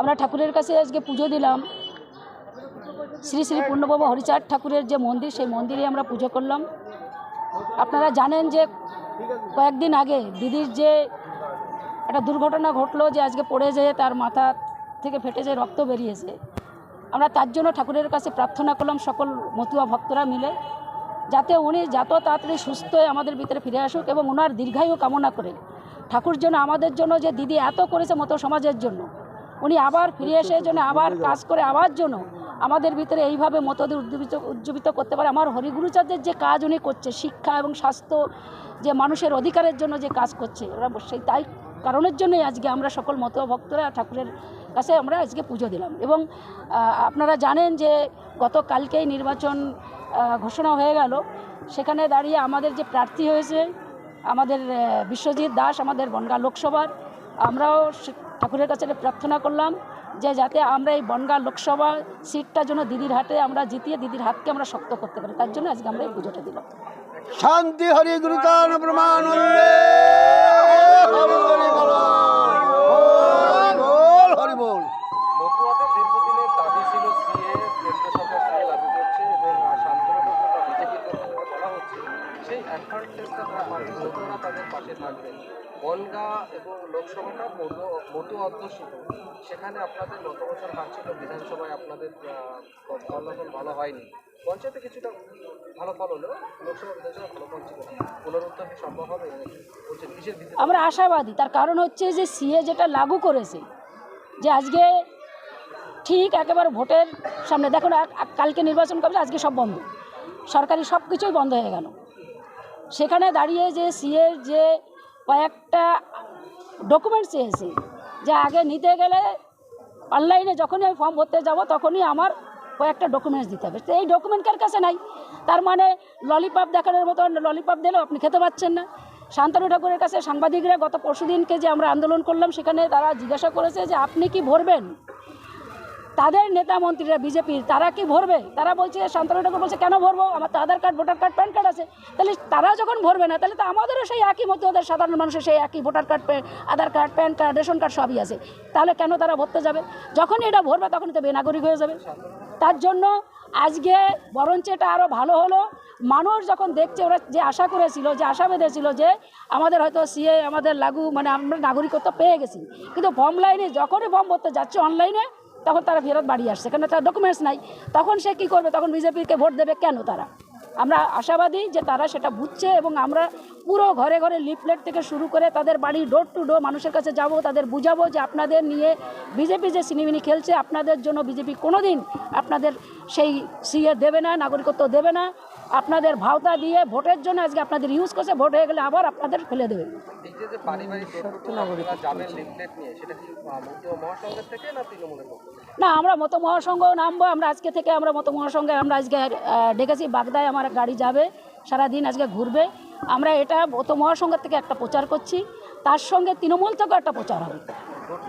আমরা ঠাকুরের কাছে আজকে পুজো দিলাম। শ্রী শ্রী পূর্ণবাবু হরিচাঁদ ঠাকুরের যে মন্দির, সেই মন্দিরে আমরা পুজো করলাম। আপনারা জানেন যে কয়েকদিন আগে দিদির যে একটা দুর্ঘটনা ঘটলো, যে আজকে পড়ে যেয়ে তার মাথা থেকে ফেটে যে রক্ত বেরিয়েছে। আমরা তার জন্য ঠাকুরের কাছে প্রার্থনা করলাম, সকল মতুয়া ভক্তরা মিলে, যাতে উনি যত তাড়াতাড়ি সুস্থ হয়ে আমাদের ভিতরে ফিরে আসুক এবং ওনার দীর্ঘায়ু কামনা করে ঠাকুর জন্য আমাদের জন্য যে দিদি এত করেছে মতো সমাজের জন্য। উনি আবার ফিরে এসে যেন আবার কাজ করে আবার জন্য আমাদের ভিতরে এইভাবে মতদের উজ্জীবিত উজ্জীবিত করতে পারে। আমার হরিগুরুচাঁদের যে কাজ উনি করছে, শিক্ষা এবং স্বাস্থ্য যে মানুষের অধিকারের জন্য যে কাজ করছে, ওরা সেই তাই কারণের জন্যই আজকে আমরা সকল মত ভক্তরা ঠাকুরের কাছে আমরা আজকে পুজো দিলাম। এবং আপনারা জানেন যে গতকালকেই নির্বাচন ঘোষণা হয়ে গেল। সেখানে দাঁড়িয়ে আমাদের যে প্রার্থী হয়েছে আমাদের বিশ্বজিৎ দাস আমাদের বনগাঁ লোকসভার। আমরাও ঠাকুরের কাছে প্রার্থনা করলাম যে যাতে আমরা এই বনগাঁ লোকসভা সিটটা জন্য দিদির হাতে আমরা জিতিয়ে দিদির হাতকে আমরা শক্ত করতে পারি। তার জন্য আজকে আমরা এই পুজোটা দিলাম। শান্তি হরি গুরুতান ব্রহ্মানন্দে আমরা আশাবাদী। তার কারণ হচ্ছে যে সিএ যেটা লাগু করেছে, যে আজকে ঠিক একেবারে ভোটের সামনে, দেখুন কালকে নির্বাচন করবে আজকে সব বন্ধ। সরকারি সব কিছুই বন্ধ হয়ে গেল। সেখানে দাঁড়িয়ে যে সিএর যে কয়েকটা ডকুমেন্টস চেয়েছে যে আগে নিতে গেলে অনলাইনে যখনই আমি ফর্ম ভরতে যাব তখনই আমার কয়েকটা ডকুমেন্টস দিতে হবে। এই ডকুমেন্ট কার কাছে নাই? তার মানে ললিপপ দেখানোর মতো ললিপপ দিলেও আপনি খেতে পাচ্ছেন না। শান্তনু ঠাকুরের কাছে সাংবাদিকরা গত পরশুদিনকে যে আমরা আন্দোলন করলাম, সেখানে তারা জিজ্ঞাসা করেছে যে আপনি কি ভরবেন? তাদের নেতা মন্ত্রীরা বিজেপির তারা কি ভরবে? তারা বলছে, শান্তনু ঠাকুর বলছে, কেন ভরবো? আমার তো Aadhaar card, voter card, PAN card আছে। তাহলে তারা যখন ভরবে না, তাহলে তো আমাদেরও সেই একই মতো, ওদের সাধারণ মানুষের সেই একই voter card Aadhaar card, PAN card, ration card সবই আছে। তাহলে কেন তারা ভরতে যাবে? যখনই এটা ভরবে, তখনই তো বেনাগরিক হয়ে যাবে। তার জন্য আজকে বরঞ্চ এটা আরও ভালো হলো, মানুষ যখন দেখছে, ওরা যে আশা করেছিল, যে আশা বেঁধেছিল যে আমাদের হয়তো সিএ, আমাদের লাগু মানে আমরা নাগরিকত্ব পেয়ে গেছি। কিন্তু ফর্ম লাইনে যখনই ফর্ম ভরতে যাচ্ছে, অনলাইনে তখন তারা ফেরত বাড়ি আসছে। কেন তারা ডকুমেন্টস নাই। তখন সে কী করবে? তখন বিজেপিকে ভোট দেবে কেন তারা? আমরা আশাবাদী যে তারা সেটা বুঝছে এবং আমরা পুরো ঘরে ঘরে লিফলেট থেকে শুরু করে তাদের বাড়ি ডোর টু ডোর মানুষের কাছে যাব, তাদের বুঝাবো যে আপনাদের নিয়ে বিজেপি যে সিনেমিনি খেলছে, আপনাদের জন্য বিজেপি কোনো দিন আপনাদের সেই সিএ দেবে না, নাগরিকত্ব দেবে না। আপনাদের ভাওতা দিয়ে ভোটের জন্য আজকে আপনাদের ইউজ করছে ভোট হয়ে গেলে আবার আপনাদের ফেলে দেবে। থেকে না থেকে? আমরা মত মহাসংঘ নামবো আমরা আজকে থেকে আমরা মত মহাসংঘে আমরা আজকে ডেকেছি বাগদায় আমার গাড়ি যাবে সারাদিন আজকে ঘুরবে। আমরা এটা মত মহাসংঘের থেকে একটা প্রচার করছি তার সঙ্গে তৃণমূল থেকেও একটা প্রচার হবে। ডোর